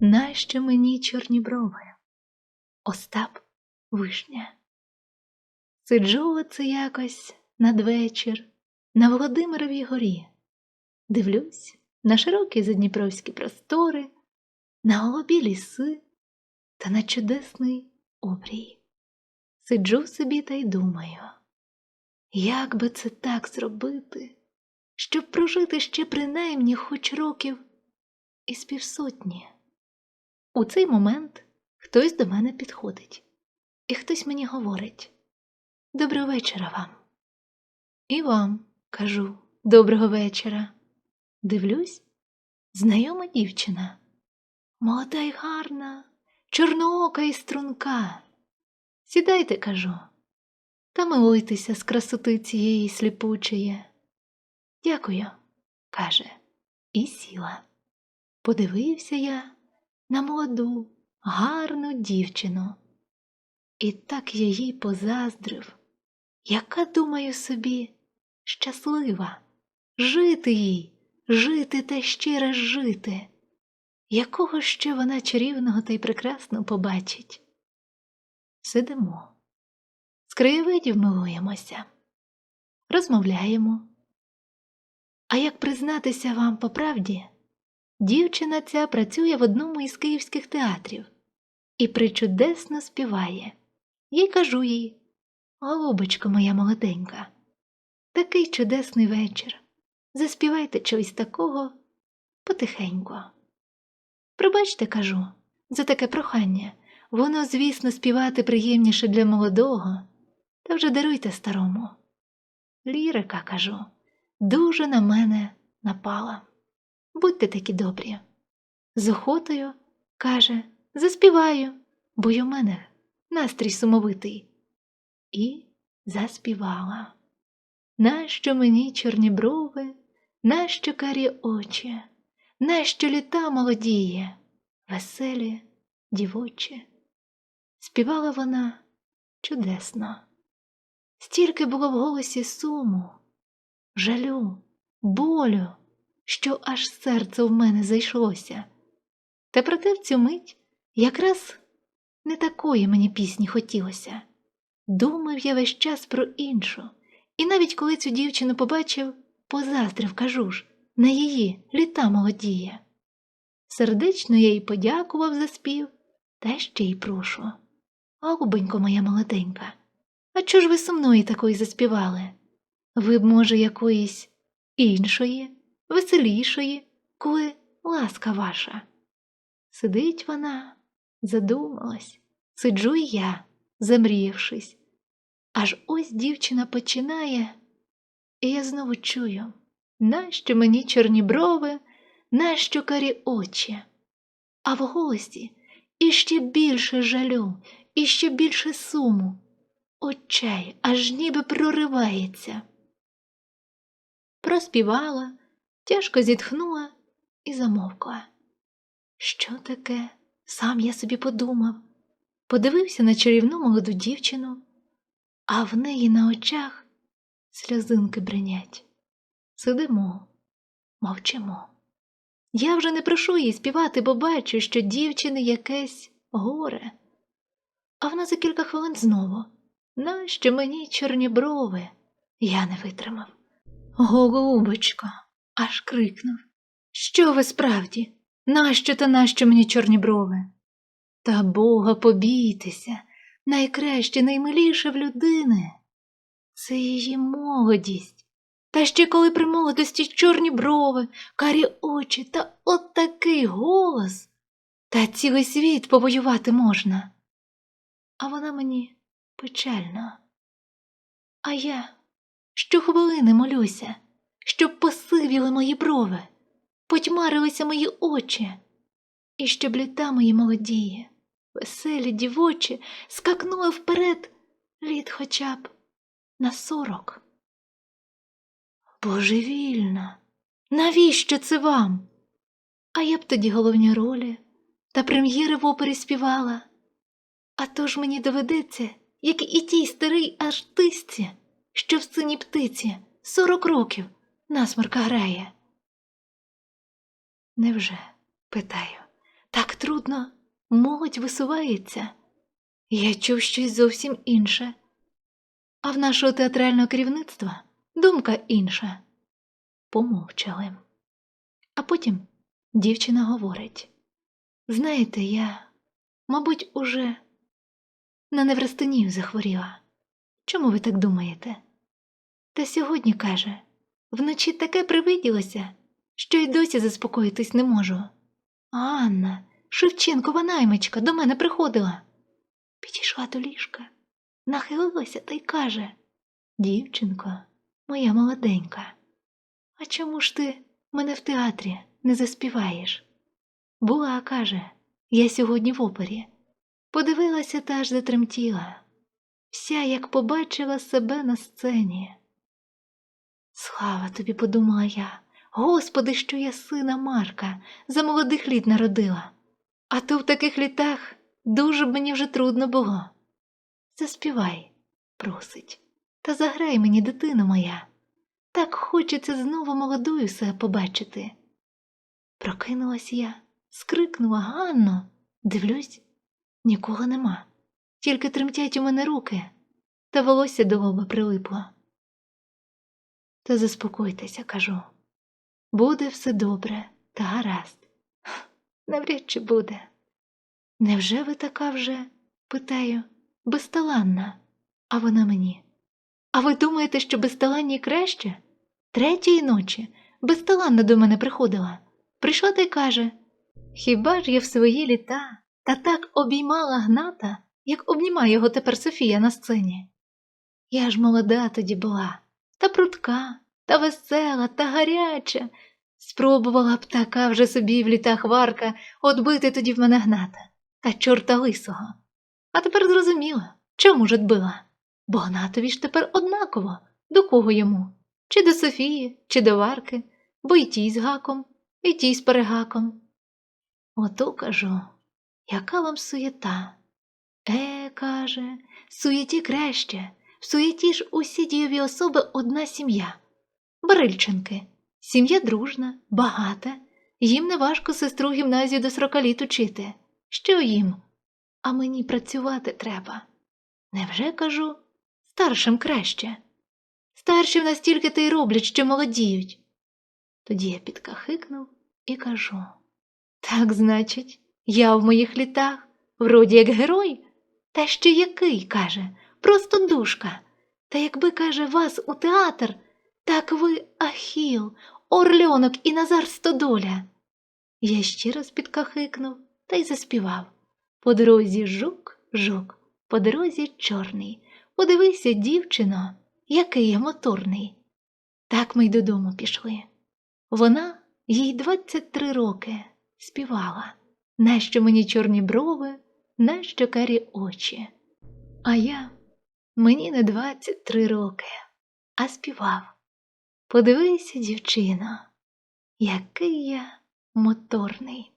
нащо мені чорні брови? Остап Вишня. Сиджу оце якось надвечір на Володимировій горі. Дивлюсь на широкі задніпровські простори, на голубі ліси та на чудесний обрій. Сиджу собі та й думаю, як би це так зробити, щоб прожити ще принаймні хоч років із півсотні. У цей момент хтось до мене підходить, і хтось мені говорить Доброго вечора вам. І вам кажу доброго вечора. Дивлюсь, знайома дівчина, молода й гарна, чорноока і струнка. Сідайте, кажу, та милуйтеся з красоти цієї сліпучої. Дякую, каже, і сіла. Подивився я на молоду, гарну дівчину. І так я їй позаздрив, яка, думаю собі, щаслива, жити їй, жити та ще раз жити, якого ще вона чарівного та й прекрасного побачить. Сидимо, з краєвидів милуємося, розмовляємо. А як признатися вам по правді, дівчина ця працює в одному із київських театрів і причудесно співає. Я кажу їй, голубочко моя молоденька, такий чудесний вечір. Заспівайте чогось такого потихеньку. Пробачте, кажу, за таке прохання. Воно, звісно, співати приємніше для молодого, та вже даруйте старому. Лірика, кажу, дуже на мене напала. Будьте такі добрі. З охотою, каже, заспіваю, бо й у мене настрій сумовитий. І заспівала. Нащо мені чорні брови, нащо карі очі, нащо літа молодіє, веселі, дівочі. Співала вона чудесно. Стільки було в голосі суму, жалю, болю, що аж серце в мене зайшлося. Та проте в цю мить якраз не такої мені пісні хотілося. Думав я весь час про іншу, і навіть коли цю дівчину побачив, позаздрив, кажу ж, на її літа молодіє. Сердечно я їй подякував за спів, та ще й прошу. Голубенько моя молоденька, а чого ж ви сумної такої заспівали? Ви б, може, якоїсь іншої, веселішої, коли ласка ваша. Сидить вона, задумалась, сиджу й я, замріявшись. Аж ось дівчина починає, і я знову чую, нащо мені чорні брови, нащо карі очі, а в голосі іще більше жалю, іще більше суму, очей аж ніби проривається. Проспівала, тяжко зітхнула і замовкла. Що таке? Сам я собі подумав, подивився на чарівну молоду дівчину, а в неї на очах сльозинки бринять. Сидимо, мовчимо. Я вже не прошу її співати, бо бачу, що дівчини якесь горе. А вона за кілька хвилин знову. Нащо мені чорні брови? Я не витримав. Голубочко, аж крикнув. Що ви справді? Нащо та нащо мені чорні брови? Та Бога побійтеся, найкраще, наймиліше в людини. Це її молодість. Та ще коли при молодості чорні брови, карі очі та от такий голос, та цілий світ повоювати можна. А вона мені печальна. А я щохвилини молюся, щоб посивіли мої брови, потьмарилися мої очі, і щоб літа мої молодії, веселі дівочі, скакнули вперед літ хоча б на сорок. Божевільна, навіщо це вам? А я б тоді головні ролі та прем'єри в опері співала. А то ж мені доведеться, як і тій старий артистці, що в сині птиці сорок років насморка грає. Невже? питаю. Так трудно, молодь висувається. Я чув щось зовсім інше. А в нашого театрального керівництва думка інша. Помовчали. А потім дівчина говорить: Знаєте, я, мабуть, уже на неврастенію захворіла. Чому ви так думаєте? Та сьогодні каже, вночі таке привиділося, що й досі заспокоїтись не можу. Анна, Шевченкова наймичка, до мене приходила. Підійшла до ліжка, нахилилася та й каже Дівчинко, моя молоденька, а чому ж ти мене в театрі не заспіваєш? Була, каже, я сьогодні в опері. Подивилася та аж затремтіла, вся як побачила себе на сцені. Слава тобі, подумала я, Господи, що я сина Марка за молодих літ народила, а то в таких літах дуже б мені вже трудно було. Заспівай, просить, та заграй мені, дитино моя. Так хочеться знову молодою себе побачити. Прокинулась я, скрикнула Ганно, дивлюсь, нікого нема, тільки тремтять у мене руки, та волосся до лоба прилипло. Та заспокойтеся, кажу. Буде все добре та гаразд. Навряд чи буде. Невже ви така вже, питаю, безталанна, а вона мені. А ви думаєте, що безталанні краще? Третьої ночі безталанна до мене приходила. Прийшла та й каже Хіба ж я в свої літа та так обіймала гната, як обнімає його тепер Софія на сцені? Я ж молода тоді була, та прутка, та весела, та гаряча. Спробувала б така вже собі в літах варка отбити тоді в мене гната та чорта лисого. А тепер зрозуміла, чому ж отбила? Бо гнатові ж тепер однаково, до кого йому? Чи до Софії, чи до Варки, бо й тій з гаком, і тій з перегаком. Ото кажу, яка вам суєта? Е, каже, суєті краще, в суєті ж усі дієві особи одна сім'я. Барильченки, сім'я дружна, багата, їм не важко сестру гімназію до сорока літ учити. Що їм? А мені працювати треба. Невже кажу, старшим краще? Старші в нас тільки те й роблять, що молодіють. Тоді я підкахикнув і кажу так, значить, я в моїх літах, вроді як герой, та ще який, каже, просто душка. Та якби, каже, вас у театр, так ви Ахіл, Орльонок і Назар Стодоля. Я ще раз підкахикнув та й заспівав. По дорозі жук, жук, по дорозі чорний. Подивися, дівчино, який я моторний. Так ми й додому пішли. Вона, їй 23 роки, співала, нащо мені чорні брови, нащо карі очі. А я мені не 23 роки, а співав. Подивися, дівчино, який я моторний.